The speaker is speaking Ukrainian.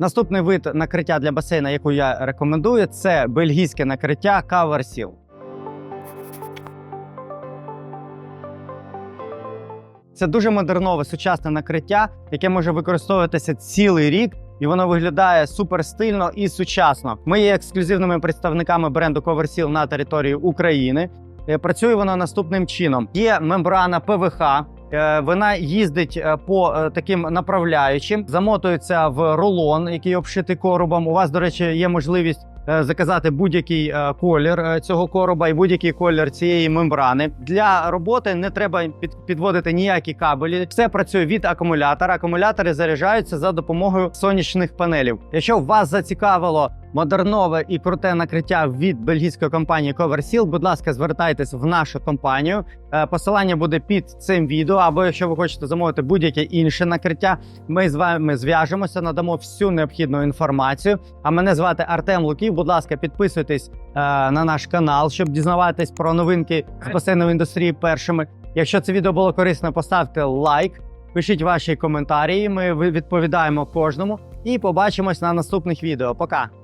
Наступний вид накриття для басейна, яку я рекомендую, це бельгійське накриття Seal. Це дуже модернове сучасне накриття, яке може використовуватися цілий рік, і воно виглядає супер стильно і сучасно. Ми є ексклюзивними представниками бренду CoverSeal на території України. Е, Працює воно наступним чином: є мембрана ПВХ. Е, Вона їздить е, по е, таким направляючим, замотується в рулон, який обшитий коробом. У вас, до речі, є можливість заказати будь-який е, колір е, цього короба і будь-який колір цієї мембрани. Для роботи не треба під, підводити ніякі кабелі. Все працює від акумулятора. Акумулятори заряджаються за допомогою сонячних панелів. Якщо вас зацікавило модернове і круте накриття від бельгійської компанії CoverSeal, будь ласка, звертайтесь в нашу компанію. Е, Посилання буде під цим відео. Або якщо ви хочете замовити будь-яке інше накриття, ми з вами зв'яжемося, надамо всю необхідну інформацію. А мене звати Артем Луків. Будь ласка, підписуйтесь е, на наш канал, щоб дізнаватись про новинки з басейнової індустрії першими. Якщо це відео було корисно, поставте лайк, пишіть ваші коментарі. Ми відповідаємо кожному. І побачимось на наступних відео. Пока.